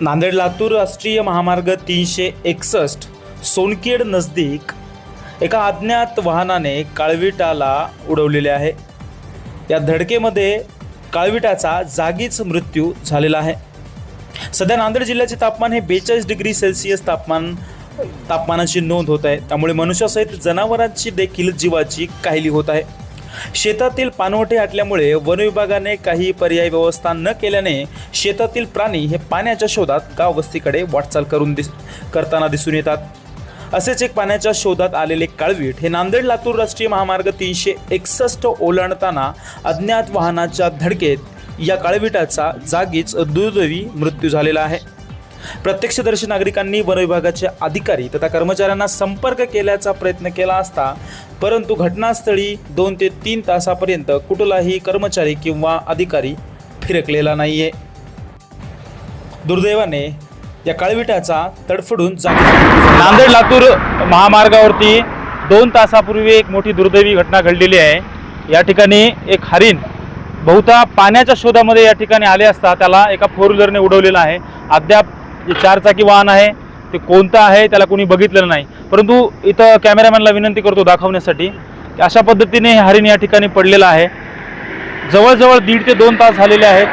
नांदेड लातूर राष्ट्रीय महामार्ग तीनशे एकसष्ट सोनखेड नजदीक एका अज्ञात वाहनाने काळविटाला उडवलेले आहे. या धडकेमध्ये काळविटाचा जागीच मृत्यू झालेला आहे. सध्या नांदेड जिल्ह्याचे तापमान हे बेचाळीस डिग्री सेल्सिअस तापमान तापमानाची नोंद होत आहे. त्यामुळे मनुष्यासहित जनावरांची देखील जीवाची काहिली होत आहे. शेतातील पानवटे आटल्यामुळे वनविभागाने काही पर्यायी व्यवस्था न केल्याने शेतातील प्राणी हे पाण्याच्या शोधात गाववस्तीकडे वाटचाल करून दिस करताना दिसून येतात. असेच एक पाण्याच्या शोधात आलेले काळवीट हे नांदेड लातूर राष्ट्रीय महामार्ग तीनशे एकसष्ट ओलांडताना अज्ञात वाहनाच्या धडकेत या काळविटाचा जागीच दुर्दैवी मृत्यू झालेला आहे. प्रत्यक्षदर्शी नागरिकांनी वन विभागाचे अधिकारी तथा कर्मचाऱ्यांना संपर्क केल्याचा प्रयत्न केला असता परंतु घटनास्थळी दोन ते तीन तासापर्यंत कुठलाही कर्मचारी किंवा अधिकारी फिरकलेला नाहीये. दुर्दैवाने या काळविटाचा तडफडून जागी नांदेड लातूर महामार्गावरती दोन तासापूर्वी एक मोठी दुर्दैवी घटना घडलेली आहे. या ठिकाणी एक हरिण बहुता पाण्याच्या शोधामध्ये या ठिकाणी आले असता त्याला एका फोर व्हीलरने उडवलेला आहे. अद्याप जे चारचाकी वाहन आहे ते कोणतं आहे त्याला कोणी बघितलेलं नाही. परंतु इथं कॅमेरामॅनला विनंती करतो दाखवण्यासाठी की अशा पद्धतीने हे हरिण या ठिकाणी पडलेलं आहे. जवळजवळ दीड ते दोन तास झालेले आहेत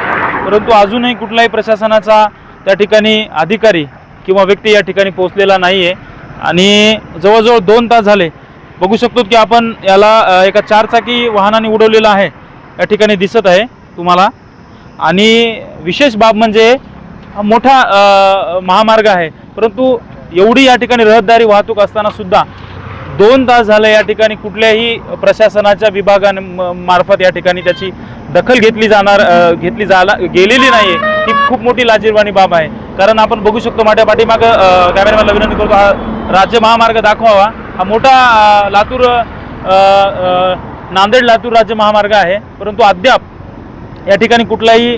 परंतु अजूनही कुठलाही प्रशासनाचा त्या ठिकाणी अधिकारी किंवा व्यक्ती या ठिकाणी पोहोचलेला नाही आहे आणि जवळजवळ दोन तास झाले बघू शकतो की आपण याला एका चारचाकी वाहनाने उडवलेलं आहे या ठिकाणी दिसत आहे तुम्हाला. आणि विशेष बाब म्हणजे हा मोठा महामार्ग आहे. परंतु एवढी या ठिकाणी रहदारी वाहतूक असताना सुद्धा दोन तास झाले या ठिकाणी कुठल्याही प्रशासनाच्या विभागाने म- मार्फत या ठिकाणी त्याची दखल घेतली जाणार घेतली जाला गेलेली नाही आहे ही खूप मोठी लाजीरवाणी बाब आहे. कारण आपण बघू शकतो माझ्या पाठीमागं अ, कॅमेरामॅनला विनंती करतो हा राज्य महामार्ग दाखवावा. हा मोठा लातूर नांदेड लातूर राज्य महामार्ग आहे. परंतु अद्याप या ठिकाणी कुठलाही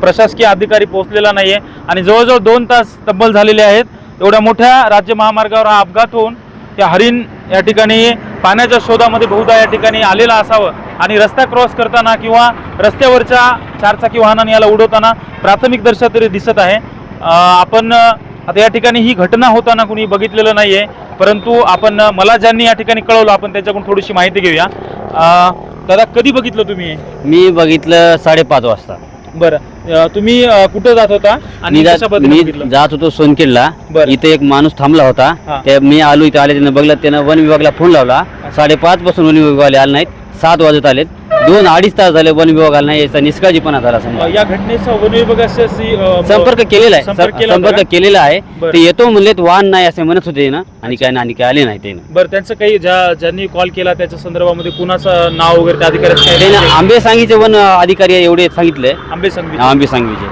प्रशासकीय अधिकारी पोहोचलेला नाही आहे आणि जवळजवळ दोन तास तब्बल झालेले आहेत. एवढ्या मोठ्या राज्य महामार्गावर हा अपघात होऊन त्या हरिण या ठिकाणी पाण्याच्या शोधामध्ये बहुधा या ठिकाणी आलेला असावं आणि रस्ता क्रॉस करताना किंवा रस्त्यावरच्या चारचाकी वाहनाने याला उडवताना प्राथमिक दर्शा तरी दिसत आहे. आपण आता या ठिकाणी ही घटना होताना कुणी बघितलेलं नाही आहे परंतु आपण मला ज्यांनी या ठिकाणी कळवलं. आपण त्याच्याकडून थोडीशी माहिती घेऊया. दादा कधी बघितलं तुम्ही? मी बघितलं साडेपाच वाजता. बरं. अ, तुम्ही अ, कुठं जात होता आणि मी कशा जात पद्धतीने मी बघितलं? जात होतो सोनखेडला बरं. इथे एक माणूस थांबला होता. ते मी आलो इथे आले त्यानं बघलं त्यानं वन विभागाला फोन लावला. साडेपाच पासून वन विभागाले आले नाहीत. सात वाजत आलेत. दोन अडीच तास झाले वन विभागाला नाही याचा निष्काळजीपणा झाला समजा या घटनेचा वन विभागाशी अ, संपर्क केलेला आहे संपर्क केला होता संपर्क का? केलेला आहे. बरं. ते येतो म्हणले वाहन नाही असे म्हणत होते ना. आणि काय नाही आणि काय आले नाही ते बरं त्यांचं काही ज्या ज्यांनी कॉल केला त्याच्या संदर्भामध्ये कुणाचं नाव वगैरे त्या अधिकाऱ्याचं त्यानं आंबे सांगीचे वन अधिकारी एवढे सांगितले. आंबे संघवी आंबे सांगवीचे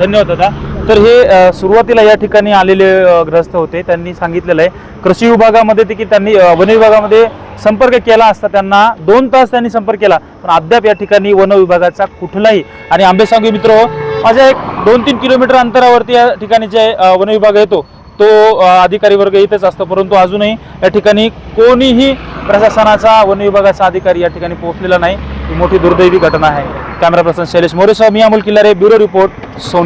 धन्यवाद दादा. तर हे सुरुवातीला या ठिकाणी आलेले ग्रस्त होते. त्यांनी सांगितलेलं आहे कृषी विभागामध्ये ते की त्यांनी वन विभागामध्ये संपर्क केला असता त्यांना दोन तास त्यांनी संपर्क केला. पण अद्याप या ठिकाणी वन विभागाचा कुठलाही. आणि आंबेसांगी मित्र माझ्या एक दोन तीन किलोमीटर अंतरावरती या ठिकाणी जे वन विभाग येतो तो अधिकारी वर्ग इथेच असतो. परंतु अजूनही या ठिकाणी कोणीही प्रशासनाचा वन विभागाचा अधिकारी या ठिकाणी पोहोचलेला नाही. ही मोठी दुर्दैवी घटना आहे. कॅमेरा पर्सन शैलेश मोरेसह मी अमोल किल्लारे ब्युरो रिपोर्ट सोन